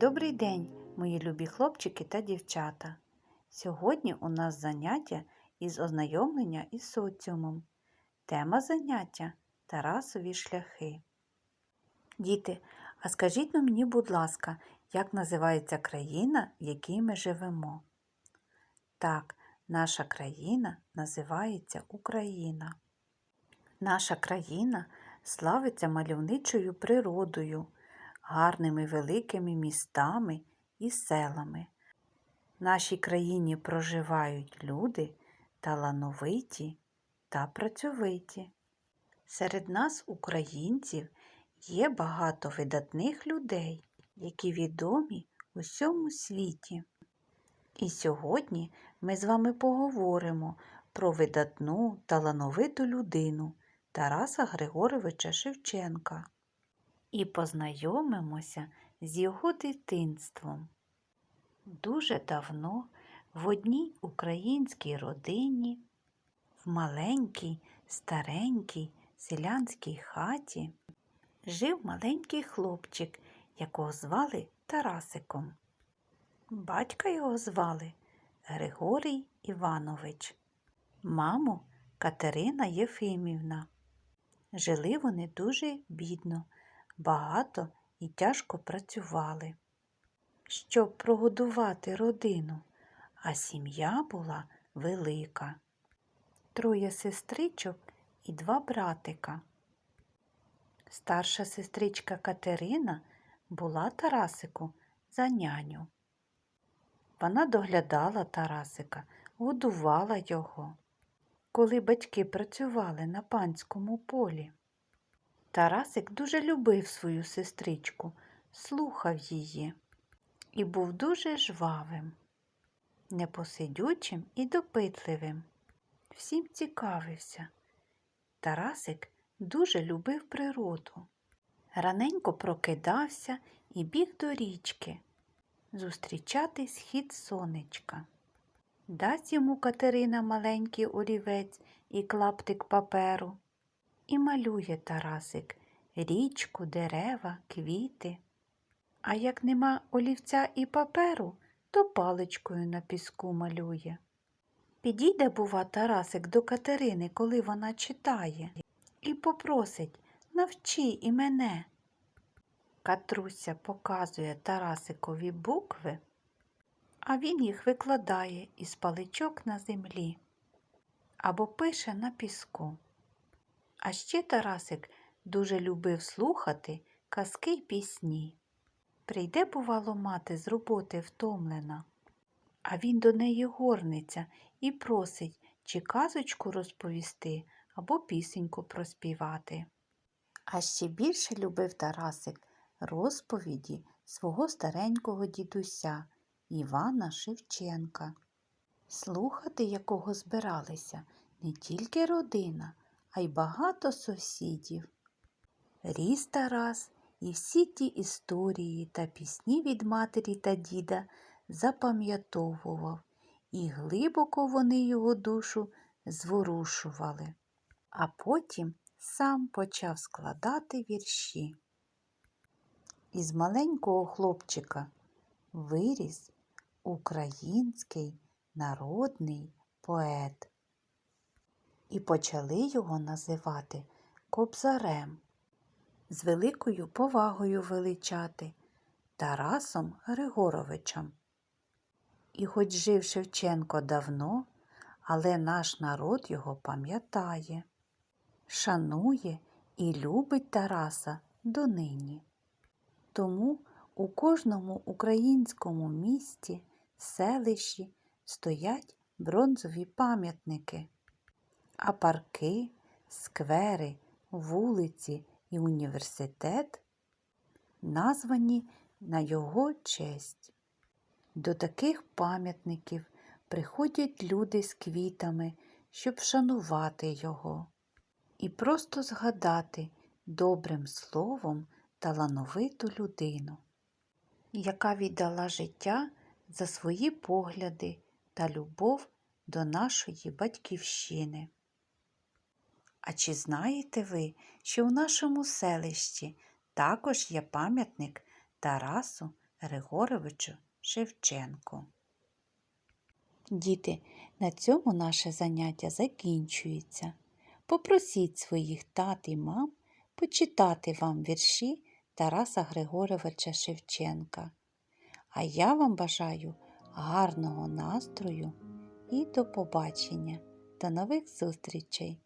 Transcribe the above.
Добрий день, мої любі хлопчики та дівчата. Сьогодні у нас заняття із ознайомлення із соціумом. Тема заняття Тарасові шляхи. Діти, а скажіть ну мені, будь ласка, як називається країна, в якій ми живемо? Так, наша країна називається Україна. Наша країна славиться мальовничою природою, гарними великими містами і селами. В нашій країні проживають люди талановиті та працьовиті. Серед нас, українців, є багато видатних людей, які відомі у всьому світі. І сьогодні ми з вами поговоримо про видатну талановиту людину Тараса Григоровича Шевченка і познайомимося з його дитинством. Дуже давно в одній українській родині, в маленькій, старенькій селянській хаті жив маленький хлопчик, якого звали Тарасиком. Батька його звали Григорій Іванович, маму Катерина Єфимівна. Жили вони дуже бідно, багато і тяжко працювали, щоб прогодувати родину, а сім'я була велика. Троє сестричок і два братика. Старша сестричка Катерина була Тарасику за няню. Вона доглядала Тарасика, годувала його, коли батьки працювали на панському полі. Тарасик дуже любив свою сестричку, слухав її і був дуже жвавим, непосидючим і допитливим. Всім цікавився. Тарасик дуже любив природу. Раненько прокидався і біг до річки зустрічати схід сонечка. Дасть йому Катерина маленький олівець і клаптик паперу. І малює Тарасик річку, дерева, квіти. А як нема олівця і паперу, то паличкою на піску малює. Підійде, бува, Тарасик до Катерини, коли вона читає, і попросить навчи і мене. Катруся показує Тарасикові букви, а він їх викладає із паличок на землі або пише на піску. А ще Тарасик дуже любив слухати казки й пісні. Прийде, бувало, мати з роботи втомлена, а він до неї горниться і просить чи казочку розповісти або пісеньку проспівати. А ще більше любив Тарасик розповіді свого старенького дідуся Івана Шевченка, слухати якого збиралися не тільки родина, а й багато сусідів. Ріс Тарас і всі ті історії та пісні від матері та діда запам'ятовував, і глибоко вони його душу зворушували, а потім сам почав складати вірші. Із маленького хлопчика виріс український народний поет. І почали його називати Кобзарем, з великою повагою величати Тарасом Григоровичем. І хоч жив Шевченко давно, але наш народ його пам'ятає, шанує і любить Тараса донині. Тому у кожному українському місті, селищі стоять бронзові пам'ятники, а парки, сквери, вулиці і університет названі на його честь. До таких пам'ятників приходять люди з квітами, щоб вшанувати його і просто згадати добрим словом талановиту людину, яка віддала життя за свої погляди та любов до нашої батьківщини. А чи знаєте ви, що в нашому селищі також є пам'ятник Тарасу Григоровичу Шевченку. Діти, на цьому наше заняття закінчується. Попросіть своїх тат і мам почитати вам вірші Тараса Григоровича Шевченка. А я вам бажаю гарного настрою і до побачення. До нових зустрічей!